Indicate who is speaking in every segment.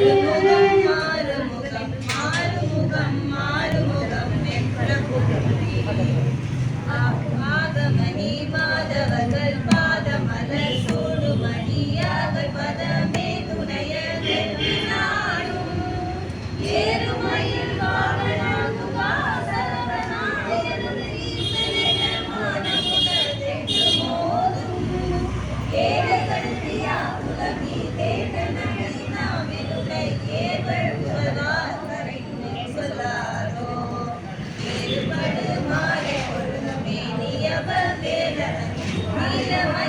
Speaker 1: Amém.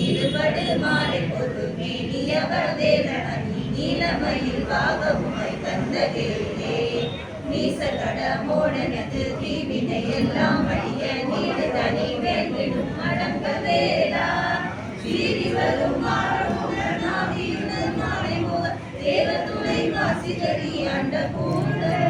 Speaker 1: இருபடு மாலை பொது மேலியவர் தேவனி நீலமயில் வாக உமை தந்த தேவே நீச கடமோடனது தீவினை எல்லாம் அழிய நீடு தனி மேல்விடும் அடங்க வேடா சீறி வரும் மாறுமுடன் மாலை முக தேவ துணை வாசிதறி அண்ட பூண்ட